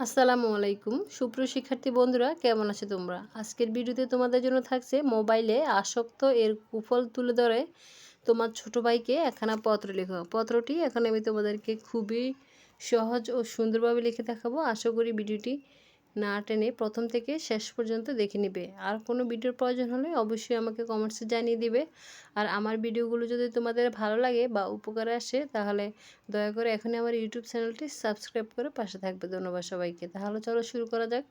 আসসালামু আলাইকুম। সুপ্রিয় শিক্ষার্থী বন্ধুরা, কেমন আছে তোমরা? আজকের ভিডিওতে তোমাদের জন্য থাকছে মোবাইলে আসক্ত এর কুফল তুলে ধরে তোমার ছোট ভাইকে একখানা পত্র লেখো। পত্রটি এখন আমি তোমাদেরকে খুবই সহজ ও সুন্দরভাবে লিখে দেখাবো। আশা করি ভিডিওটি না টেনে প্রথম থেকে শেষ পর্যন্ত দেখে নিবে। আর কোনো ভিডিওর প্রয়োজন হলে অবশ্যই আমাকে কমেন্টসে জানিয়ে দিবে। আর আমার ভিডিওগুলো যদি তোমাদের ভালো লাগে বা উপকারে আসে, তাহলে দয়া করে এখনই আমার ইউটিউব চ্যানেলটি সাবস্ক্রাইব করে পাশে থাকবে। ধন্যবাদ সবাইকে। তাহলে চলো শুরু করা যাক।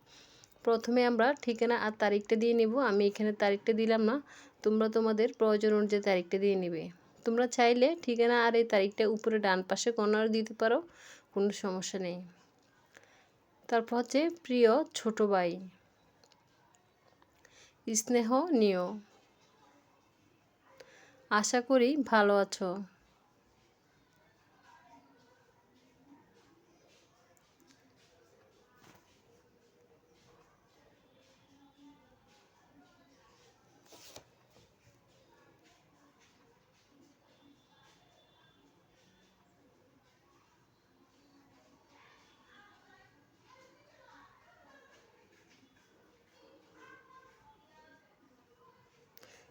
প্রথমে আমরা ঠিকানা আর তারিখটা দিয়ে নিব। আমি এখানে তারিখটা দিলাম না। তোমরা তোমাদের প্রয়োজন অনুযায়ী তারিখটা দিয়ে নিবে। তোমরা চাইলে ঠিকানা আর এই তারিখটা উপরে ডান পাশে কর্নার দিতে পারো। কোনো সমস্যা নেই। তারপর হচ্ছে প্রিয় ছোট ভাই। স্নেহ নিয় আশা করি ভালো আছো।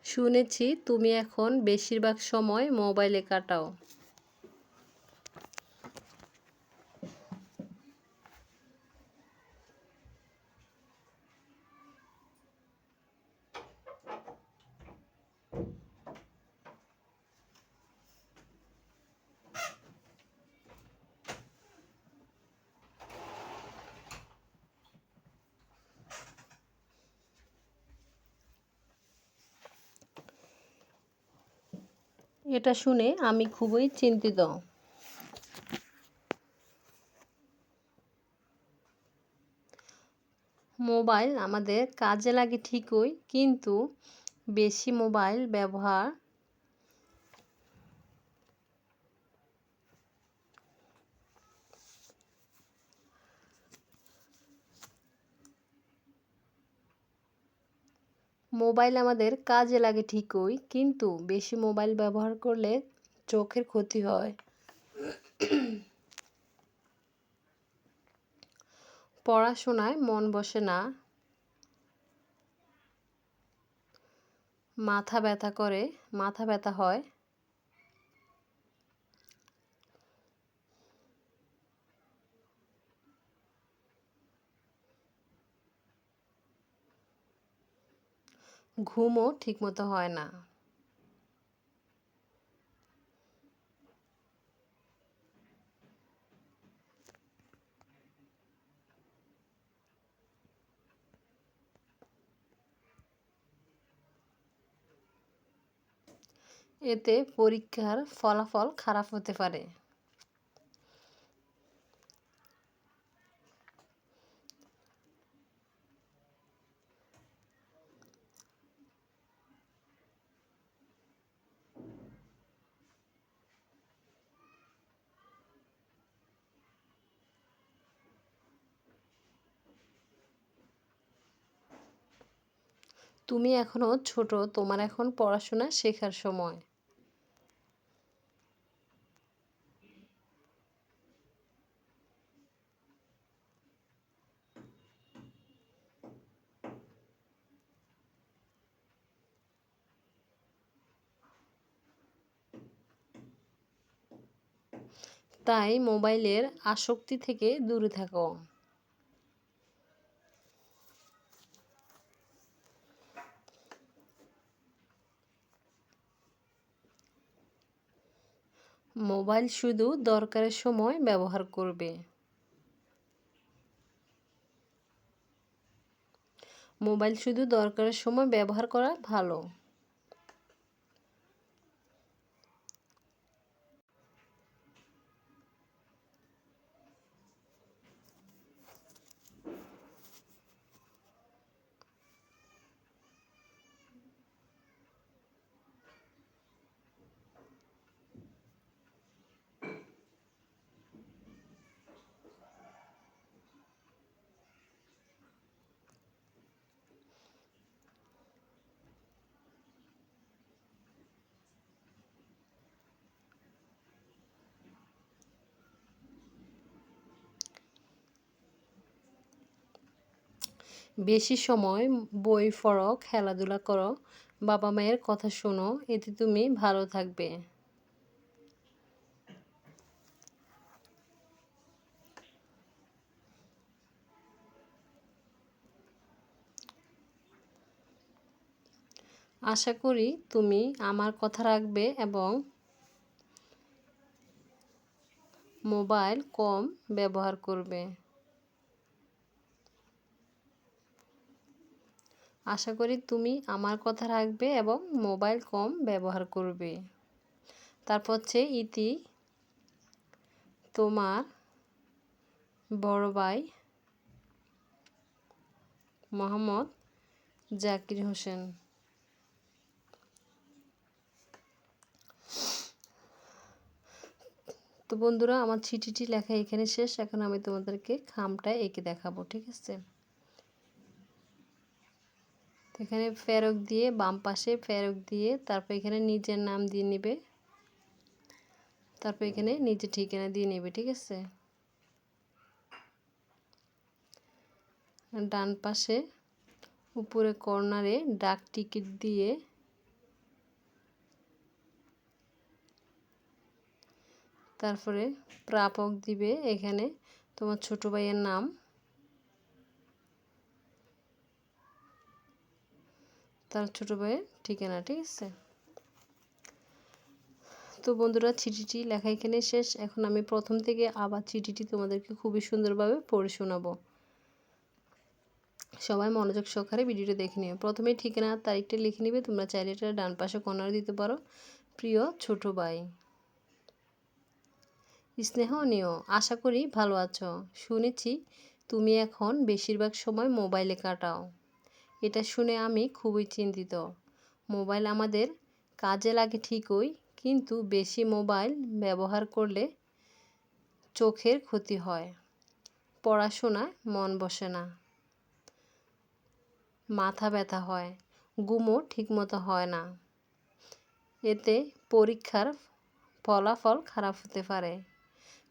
শুনেছি তুমি এখন বেশিরভাগ সময় মোবাইলে কাটাও। এটা শুনে আমি খুবই চিন্তিত। মোবাইল আমাদের কাজে লাগে ঠিকই কিন্তু বেশি মোবাইল ব্যবহার মোবাইল আমাদের কাজে লাগে ঠিকই, কিন্তু বেশি মোবাইল ব্যবহার করলে চোখের ক্ষতি হয়। পড়াশোনায় মন বসে না। মাথা ব্যথা করে, মাথা ব্যথা হয়। ঘুমও ঠিকমতো হয় না। এতে পরীক্ষার ফলাফল খারাপ হতে পারে। তুমি এখনও ছোট তোমার এখন পড়াশোনা শেখার সময়। তাই মোবাইলের আসক্তি থেকে দূরে থাকো। মোবাইল শুধু দরকারের সময় ব্যবহার করবে। মোবাইল শুধু দরকারের সময় ব্যবহার করা ভালো। বেশি সময় বই পড়ো, খেলাধুলা করো, বাবা মায়ের কথা শোনো, এতে তুমি ভালো থাকবে। আশা করি তুমি আমার কথা রাখবে এবং মোবাইল কম ব্যবহার করবে। আশা করি তুমি আমার কথা রাখবে এবং মোবাইল কম ব্যবহার করবে। তারপর হচ্ছে ইতি, তোমার বড় ভাই মোহাম্মদ জাকির হোসেন। তো বন্ধুরা, আমার চিঠিটি লেখা এখানে শেষ। এখন আমি তোমাদেরকে খামটা এঁকে দেখাবো, ঠিক আছে? এখানে ফেরক দিয়ে বাম পাশে ফেরক দিয়ে তারপর এখানে নিজের নাম দিয়ে নেবে। তারপর এখানে নিজের ঠিকানা দিয়ে নেবে, ঠিক আছে? ডান পাশে উপরে কর্নারে ডাক টিকিট দিয়ে তারপরে প্রাপক দিবে এখানে তোমার ছোট ভাইয়ের নাম। তার ছোটো ভাইয়ের ঠিকানা, ঠিক আছে? তো বন্ধুরা, চিঠিটি লেখা এখানে শেষ। এখন আমি প্রথম থেকে আবার চিঠিটি তোমাদেরকে খুবই সুন্দরভাবে পড়ে শোনাবো। সবাই মনোযোগ সহকারে ভিডিওটা দেখে নিও। প্রথমে ঠিকানা, তারিখটা লিখে নিবে। তোমরা চাইলে এটা ডান পাশে কর্নার দিতে পারো। প্রিয় ছোট ভাই স্নেহ নিও আশা করি ভালো আছো। শুনেছি তুমি এখন বেশিরভাগ সময় মোবাইলে কাটাও। এটা শুনে আমি খুবই চিন্তিত। মোবাইল আমাদের কাজে লাগে ঠিকই, কিন্তু বেশি মোবাইল ব্যবহার করলে চোখের ক্ষতি হয়। পড়াশোনায় মন বসে না। মাথা ব্যথা হয়, ঘুমও ঠিকমতো হয় না। এতে পরীক্ষার ফলাফল খারাপ হতে পারে।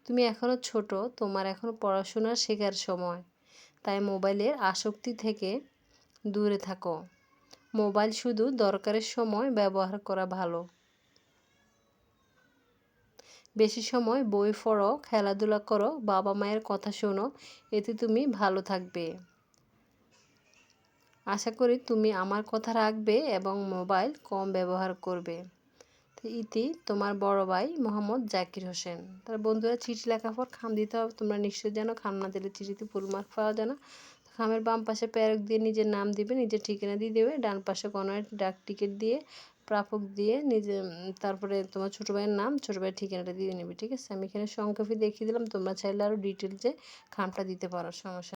তুমি এখনও ছোট, তোমার এখনও পড়াশোনা শেখার সময়। তাই মোবাইলের আসক্তি থেকে দূরে থাকো। মোবাইল শুধু দরকারের সময় ব্যবহার করা ভালো। বেশি সময় বই পড়ো, খেলাধুলা করো, বাবা মায়ের কথা শোনো, এতে তুমি ভালো থাকবে। আশা করি তুমি আমার কথা রাখবে এবং মোবাইল কম ব্যবহার করবে। ইতি তোমার বড় ভাই মোহাম্মদ জাকির হোসেন। তার বন্ধুরা চিঠি লেখার পর খাম দিতে হবে, তোমরা নিশ্চয়ই জানো, খাম না দিলে চিঠিতে ফুল মার্ক পাওয়া যায় না। খামের বাম পাশে প্যারক দিয়ে নিজের নাম দিবে নিজের ঠিকানা দিয়ে দেবে, ডান পাশে কোনো ডাক টিকিট দিয়ে, প্রাপক দিয়ে নিজে তারপরে তোমার ছোটো ভাইয়ের নাম, ছোটো ভাইয়ের ঠিকানাটা দিয়ে নেবে, ঠিক আছে? আমি এখানে সংক্ষেপে দেখিয়ে দিলাম, তোমরা চাইলে আরও ডিটেলসে খামটা দিতে পারো, সমস্যা